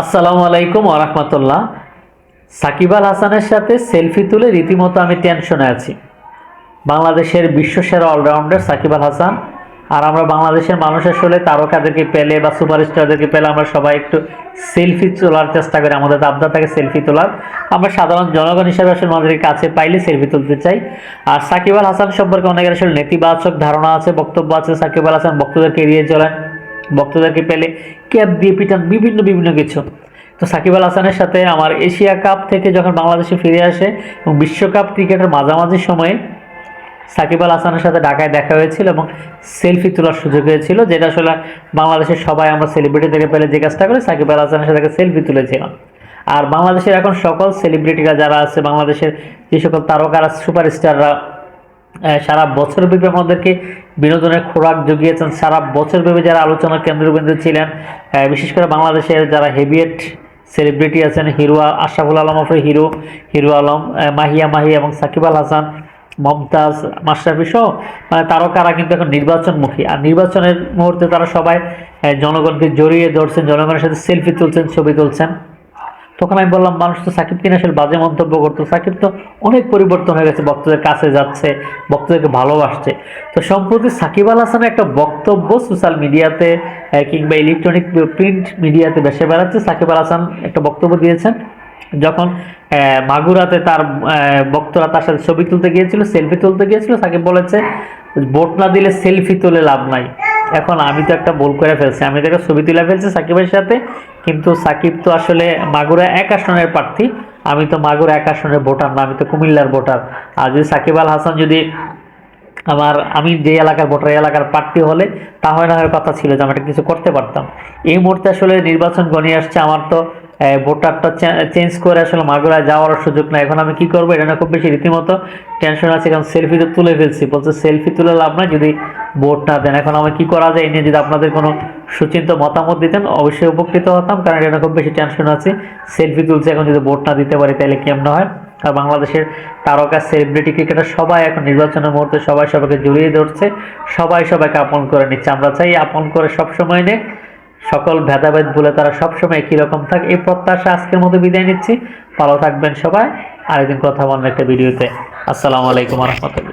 আসসালামু আলাইকুম ওরহমতুল্লাহ সাকিব আল হাসানের সাথে সেলফি তুলে রীতিমতো আমি টেনশনে আছি। বাংলাদেশের বিশ্বসেরা অলরাউন্ডার সাকিব আল হাসান। আর আমরা বাংলাদেশের মানুষ আসলে তারকাদেরকে পেলে বা সুপারস্টারদেরকে পেলে আমরা সবাই একটু সেলফি তোলার চেষ্টা করি, আমাদের আবদা থাকে সেলফি তোলার। আমরা সাধারণ জনগণ হিসাবে আসলে আমাদের কাছে পাইলে সেলফি তুলতে চাই। আর সাকিব আল হাসান সম্পর্কে অনেকের আসলে নেতিবাচক ধারণা আছে, বক্তব্য আছে। সাকিব আল হাসান বক্তদেরকে এড়িয়ে চলেন। বক্তদেরকে পেলে ক্যাপ দিয়ে পিটান বিভিন্ন বিভিন্ন কিছু। তো সাকিব আল হাসানের সাথে আমার এশিয়া কাপ থেকে যখন বাংলাদেশে ফিরে আসে এবং বিশ্বকাপ ক্রিকেটের মাঝামাঝি সময়ে সাকিব আল হাসানের সাথে ঢাকায় দেখা হয়েছিল এবং সেলফি তোলার সুযোগ হয়েছিল, যেটা আসলে বাংলাদেশের সবাই আমরা সেলিব্রিটি থেকে পেলে যে কাজটা করে সাকিব আল হাসানের সাথে সেলফি তুলেছিলাম। আর বাংলাদেশের এখন সকল সেলিব্রিটিরা যারা আছে, বাংলাদেশের যে সকল তারকারা সুপারস্টাররা সারা বছরব্যাপী আমাদেরকে বিনোদনের খোরাক জুগিয়েছেন। সারা বছরব্যাপী যারা আলোচনার কেন্দ্রবিন্দু ছিলেন বিশেষ করে বাংলাদেশের যারা হেভিয়েট সেলিব্রিটি আছেন, হিরো আশরাফুল আলম আফরি হিরো হিরো আলম মাহিয়া মাহি এবং সাকিব আল হাসান, মমতাজ, মাশরাফি সহ মানে তারকারা কিন্তু এখন নির্বাচনমুখী। আর নির্বাচনের মুহূর্তে তারা সবাই জনগণকে জড়িয়ে ধরছেন, জনগণের সাথে সেলফি তুলছেন, ছবি তুলছেন। তখন আমি বললাম মানুষ তো সাকিব কিনা আসলে বাজে মন্তব্য করতো। সাকিব তো অনেক পরিবর্তন হয়ে গেছে ভক্তদের কাছে যাচ্ছে ভক্তদেরকে ভালোবাসছে। তো সম্প্রতি সাকিব আল হাসানের একটা বক্তব্য সোশ্যাল মিডিয়াতে কিংবা ইলেকট্রনিক প্রিন্ট মিডিয়াতে বেসে বেড়াচ্ছে। সাকিব আল হাসান একটা বক্তব্য দিয়েছেন যখন মাগুরাতে তার আহ, ভক্তরা তার সাথে ছবি তুলতে গিয়েছিল সেলফি তুলতে গিয়েছিল সাকিব বলেছে ভোট না দিলে সেলফি তুলে লাভ নাই। এখন আমি তো একটা ভুল করে ফেলছি। আমি তো একটা ছবি তুলে ফেলছি সাকিবের সাথে, কিন্তু সাকিব তো আসলে মাগুরা এক আসনের প্রার্থী। আমি তো মাগুরা এক আসনের ভোটার না, আমি তো কুমিল্লার ভোটার। আর যদি সাকিব আল হাসান যদি আমার, আমি যে এলাকার ভোটার এলাকার প্রার্থী হলে তা হয় না হয় কথা ছিল যে আমি একটা কিছু করতে পারতাম। এই মুহূর্তে আসলে নির্বাচন গনিয়ে আসছে, আমার তো ভোটারটা চেঞ্জ করে আসলে মাগুরায় যাওয়ার সুযোগ নাই। এখন আমি কি করব? এটা খুব বেশি রীতিমতো টেনশন আছে, কারণ সেলফি তো তুলে ফেলছি। বলছে সেলফি তুলে লাভ না যদি ভোট না দেন। এখন আমি কি করা যায়? এই নিয়ে যদি আপনাদের কোনো সুচিন্ত মতামত দিতেন, অবশ্যই উপকৃত হতাম, কারণ এটা খুব বেশি টেনশন আছে। সেলফি তুলছে, এখন যদি ভোট না দিতে পারি, তাহলে কেমন হয়? আর বাংলাদেশের তারকা সেলিব্রিটি ক্রিকেটার সবাই এখন নির্বাচনের মুহূর্তে সবাই সবাইকে জড়িয়ে ধরছে। সবাই সবাইকে আপন করে নিচ্ছে। আমরা চাই আপন করে সবসময় নেই সকল ভেদাভেদ বলে তারা সবসময় একই রকম থাকে। এই প্রত্যাশা আজকের মতো বিদায় নিচ্ছি। ভালো থাকবেন সবাই। আরেকদিন কথা বলবেন একটা ভিডিওতে। আসসালামু আলাইকুম রহমতুল্লাহ।